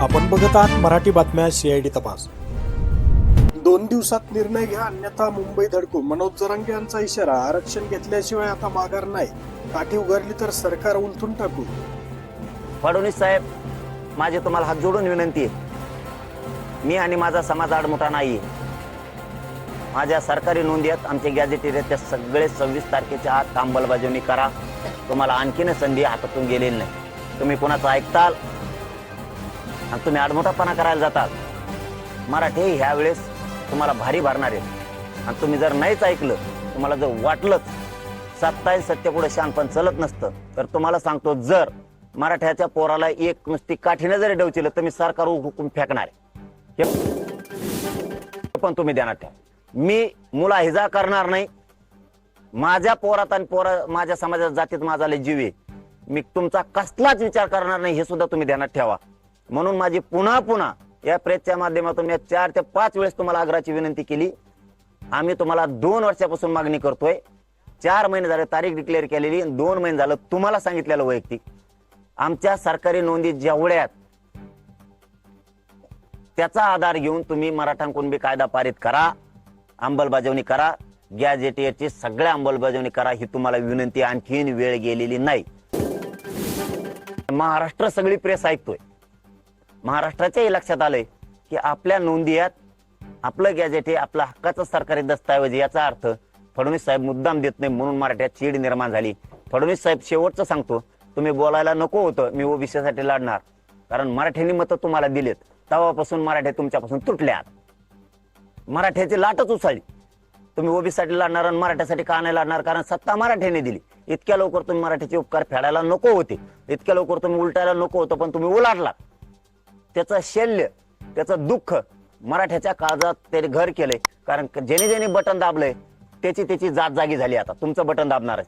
आपण बघत आहात मराठी बातम्या सीआयडी तपास. दोन दिवसात निर्णय घ्या अन्यथा मुंबई धडकू. मनोज जरांगे यांचा इशारा आरक्षण घेतल्याशिवाय आता माघार नाही. काठी उगारली तर सरकार उलथून टाकू. फडणवीस साहेब माझी तुम्हाला हात जोडून विनंती आहे. मी आणि माझा समाज आडमुठा नाही माझ्या सरकारी नोंदी आहेत आमचे गॅजेटेड आहेत त्या सगळे सव्वीस तारखेच्या आत अंमलबजावणी करा. तुम्हाला आणखीन संधी हातातून गेलेली नाही. तुम्ही कुणाचं ऐकताल? आणि तुम्ही आडमोठापणा करायला जातात. मराठी ह्या वेळेस तुम्हाला भारी भरणार आहे. आणि तुम्ही जर नाहीच ऐकलं तुम्हाला जर वाटलंच सत्ताही सत्य पुढे शानपण चलत नसतं तर तुम्हाला सांगतो जर मराठ्याच्या पोराला एक नुसती काठीने जरी डवचिलं तर मी सरकार हुकूम फेकणार आहे. हे पण तुम्ही ध्यानात ठेवा मी मुला हिजा करणार नाही. माझ्या पोरात आणि पोरा माझ्या समाजात जातीत माझा जीव आहे. मी तुमचा कसलाच विचार करणार नाही हे सुद्धा तुम्ही ध्यानात ठेवा. म्हणून माझी पुन्हा पुन्हा या प्रेसच्या माध्यमातून मी चार ते पाच वेळेस तुम्हाला आग्रहाची विनंती केली. आम्ही तुम्हाला दोन वर्षापासून मागणी करतोय. चार महिने झाले तारीख डिक्लेअर केलेली दोन महिने झालं तुम्हाला सांगितलेलं वैयक्तिक. आमच्या सरकारी नोंदी जेवढ्यात त्याचा आधार घेऊन तुम्ही मराठा कुणबी कायदा पारित करा अंमलबजावणी करा गॅजेटियरची सगळ्या अंमलबजावणी करा ही तुम्हाला विनंती. आणखीन वेळ गेलेली नाही. महाराष्ट्र सगळी प्रेस ऐकतोय. महाराष्ट्राच्याही लक्षात आलंय की आपल्या नोंदी यात आपलं गॅजेट हे आपला हक्काचं सरकारी दस्तऐवज याचा अर्थ फडणवीस साहेब मुद्दाम देत नाही म्हणून मराठ्यात चीड निर्माण झाली. फडणवीस साहेब शेवटचं सांगतो तुम्ही बोलायला नको होतं मी ओबीसीसाठी लढणार. कारण मराठ्यांनी मतं तुम्हाला दिलेत तेव्हापासून मराठे तुमच्यापासून तुटल्यात. मराठ्याची लाटच उचलली तुम्ही ओबीसीसाठी लढणार आणि मराठ्यासाठी का नाही लढणार? कारण सत्ता मराठ्याने दिली. इतक्या लवकर तुम्ही मराठ्याचे उपकार फेडायला नको होते. इतक्या लवकर तुम्ही उलटायला नको होतं पण तुम्ही उलाटलात त्याचं शल्य त्याचं दुःख मराठ्याच्या काळजात त्याने घर केलंय. कारण ज्याने ज्याने बटन दाबलंय त्याची त्याची जात जागी झाली आता. तुमचं बटन दाबणारच.